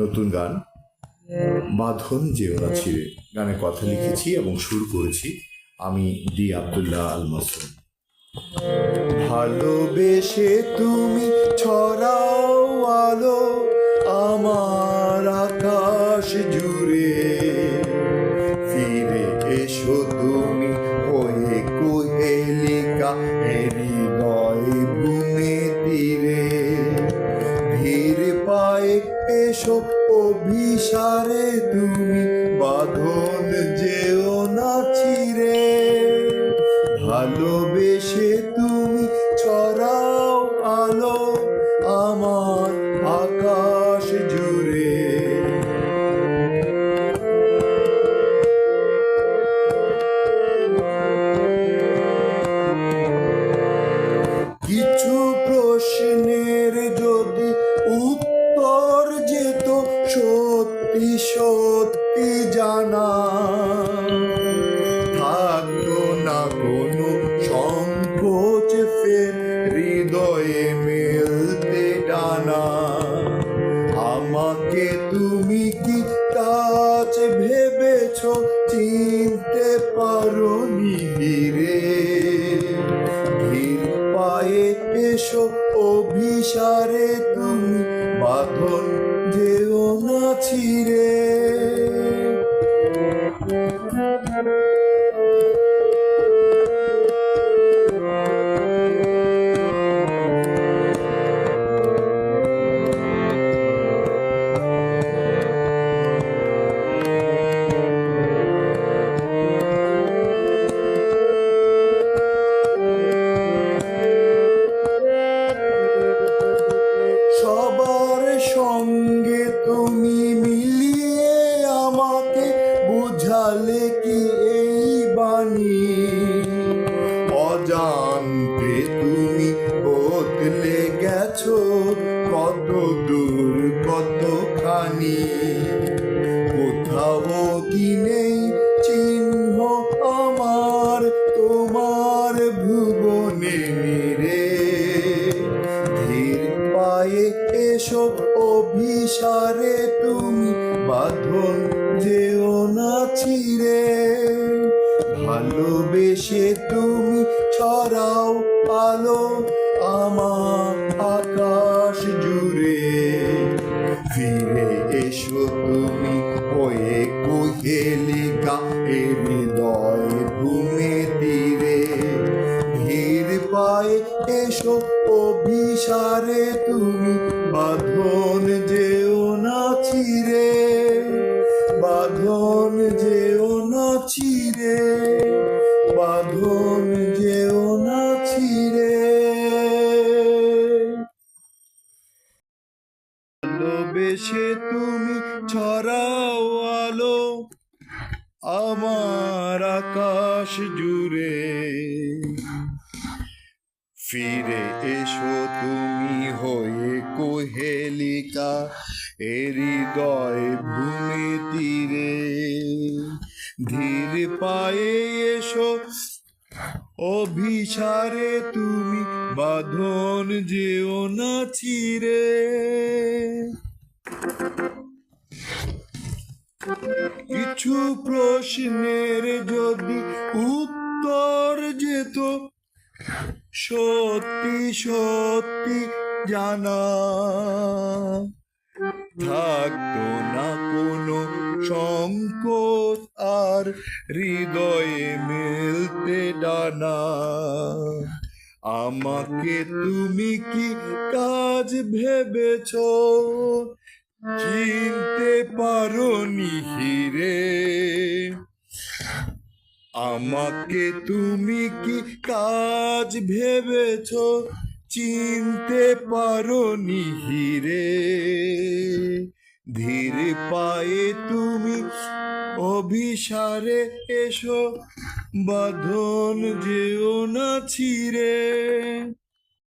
নতুন গান। বাঁধন যেও না ছিঁড়ে গানের কথা লিখেছি এবং সুর করেছি। আমি ডি আব্দুল্লাহ আল মাসুম। ভালোবেসে তুমি ছড়াও আলো আমার আকাশ জুড়ে। ফিরে এসো তুমি হয়ে কুহেলিকা। হৃদয় ভূমি তীরে। অভিসারে তুমি সত্যি জানা? থাকতো না কোনো সংকোচ ফের হৃদয়ে ডানা আমাকে তুমি কি কাজ ভেবেছ? চিনতে পারো নিবিরে ধীর পায়ে এসো অভিসারে তুমি বুঝালে কি এই বাণী? অজান্তে তুমি বদলে গেছো কত দূর কতখানি? অভিসারে তুমি বাঁধন না ছিড়ে। ভালোবেসে তুমি ছড়াও আলো আমার আকাশ জুড়ে। ফিরে এসো তুমি হয়ে কুহেলিকা অভিসারে তুমি বাঁধন যেও না ছিড়ে বাঁধন যেও না ছিড়ে বাঁধন যেও না ছিড়ে ভালোবেসে তুমি ছড়াও আলো, আমার আকাশ জুড়ে। ফিরে এসো তুমি হয়ে কোহেলিকা হৃদয় ভূমি তীরে। ধীর পায়ে এসো, অভিসারে তুমি বাঁধন যেও না চিরে। কিছু প্রশ্নের যদি উত্তর যেত সত্যি সত্যি জানা। থাকতো না কোনো সংকোচ আর হৃদয়ে মেলতে ডানা। আমাকে তুমি কি কাজ ভেবেছ? চিনতে পারো হিরে আমাকে তুমি কি কাজ ভেবেছ? চিনতে পারো হিরে। ধীরে পায়ে তুমি অভিসারে এসো, বাঁধন যেও না ছিড়ে।